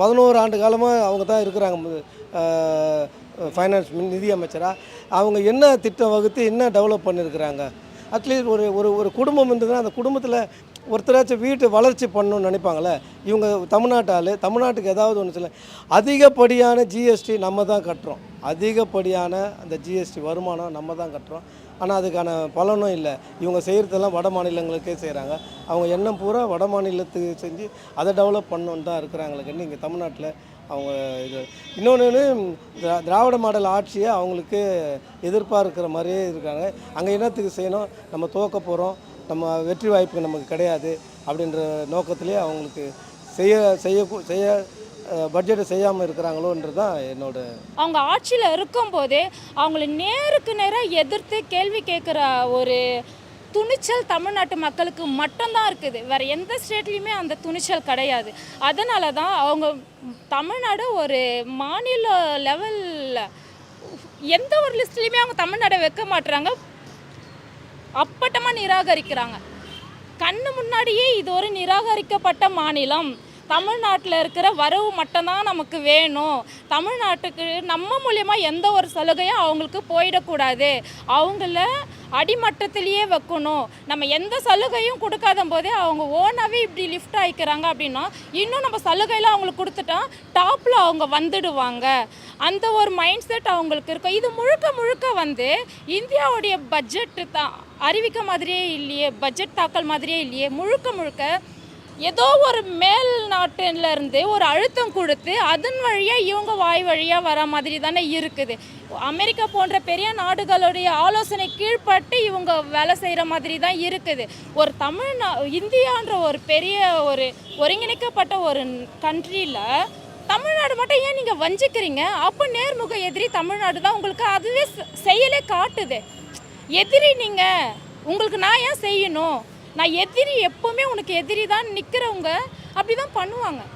பதினோரு ஆண்டு காலமாக அவங்க தான் இருக்கிறாங்க. ஃபைனான்ஸ் நிதி அமைச்சராக அவங்க என்ன திட்டம் வகுத்து என்ன டெவலப் பண்ணியிருக்கிறாங்க அட்லீஸ்ட் ஒரு ஒரு ஒரு குடும்பம் இருந்ததுன்னா அந்த குடும்பத்தில் ஒருத்தராச்சும் வீட்டு வளர்ச்சி பண்ணணும்னு நினைப்பாங்களே இவங்க தமிழ்நாட்டு ஆள் தமிழ்நாட்டுக்கு ஏதாவது ஒன்று சொல்ல. அதிகப்படியான ஜிஎஸ்டி நம்ம தான் கட்டுறோம். அதிகப்படியான அந்த ஜிஎஸ்டி வருமானம் நம்ம தான் கட்டுறோம். ஆனால் அதுக்கான பலனும் இல்லை. இவங்க செய்கிறதெல்லாம் வட மாநிலங்களுக்கே செய்கிறாங்க அவங்க எண்ணம் பூரா வட மாநிலத்துக்கு செஞ்சு அதை டெவலப் பண்ணணுன்னு தான் இருக்கிறாங்களுக்கு இங்கே தமிழ்நாட்டில் அவங்க இது. இன்னொன்று திராவிட மாடல் ஆட்சியை அவங்களுக்கு எதிர்பார்க்கிற மாதிரியே இருக்காங்க. அங்கே என்னத்துக்கு செய்யணும்? நம்ம துவக்க போகிறோம் நம்ம வெற்றி வாய்ப்பு நமக்கு கிடையாது அப்படின்ற நோக்கத்திலே அவங்களுக்கு செய்ய செய்ய செய்ய பட்ஜெட்டை செய்யாமல் இருக்கிறாங்களோன்றது தான் என்னோட அவங்க ஆட்சியில் இருக்கும்போதே அவங்கள நேருக்கு நேராக எதிர்த்து கேள்வி கேட்குற ஒரு துணிச்சல் தமிழ்நாட்டு மக்களுக்கு மட்டும்தான் இருக்குது. வேறு எந்த ஸ்டேட்லேயுமே அந்த துணிச்சல் கிடையாது. அதனால தான் அவங்க தமிழ்நாடு ஒரு மாநில லெவலில் எந்த ஒரு லிஸ்ட்லேயுமே அவங்க தமிழ்நாடை வைக்க மாட்டுறாங்க அப்பட்டமாக நிராகரிக்கிறாங்க. கண்ணு முன்னாடியே இது ஒரு நிராகரிக்கப்பட்ட மாநிலம். தமிழ்நாட்டில் இருக்கிற வரவு மட்டும்தான் நமக்கு வேணும். தமிழ்நாட்டுக்கு நம்ம மூலியமாக எந்த ஒரு சலுகையும் அவங்களுக்கு போயிடக்கூடாது. அவங்கள அடிமட்டத்திலேயே வைக்கணும். நம்ம எந்த சலுகையும் கொடுக்காத போதே அவங்க ஓனாகவே இப்படி லிஃப்ட் ஆகிக்கிறாங்க அப்படின்னா இன்னும் நம்ம சலுகைலாம் அவங்களுக்கு கொடுத்துட்டா டாப்பில் அவங்க வந்துடுவாங்க. அந்த ஒரு மைண்ட் செட் அவங்களுக்கு இருக்கும். இது முழுக்க முழுக்க வந்து இந்தியாவுடைய பட்ஜெட்டு தான். அறிவிக்க மாதிரியே இல்லையே பட்ஜெட் தாக்கல் மாதிரியே இல்லையே. முழுக்க முழுக்க ஏதோ ஒரு மேல் நாட்டிலேருந்து ஒரு அழுத்தம் கொடுத்து அதன் வழியாக இவங்க வாய் வழியாக வர மாதிரி தானே இருக்குது. அமெரிக்கா போன்ற பெரிய நாடுகளுடைய ஆலோசனை கீழ்ப்பட்டு இவங்க வேலை செய்கிற மாதிரி தான் இருக்குது. ஒரு தமிழ்நா இந்தியான்ற ஒரு பெரிய ஒரு ஒருங்கிணைக்கப்பட்ட ஒரு கண்ட்ரியில் தமிழ்நாடு மட்டும் ஏன் நீங்கள் வஞ்சிக்கிறீங்க? அப்போ நேர்முக எதிரி தமிழ்நாடு தான் உங்களுக்கு அதுவே செய்யலே செயலே காட்டுது. எதிரி நீங்கள் உங்களுக்கு நான் ஏன் செய்யணும்? நான் எதிரி எப்போவுமே உனக்கு எதிரி தான் நிற்கிறவங்க அப்படி தான் பண்ணுவாங்க.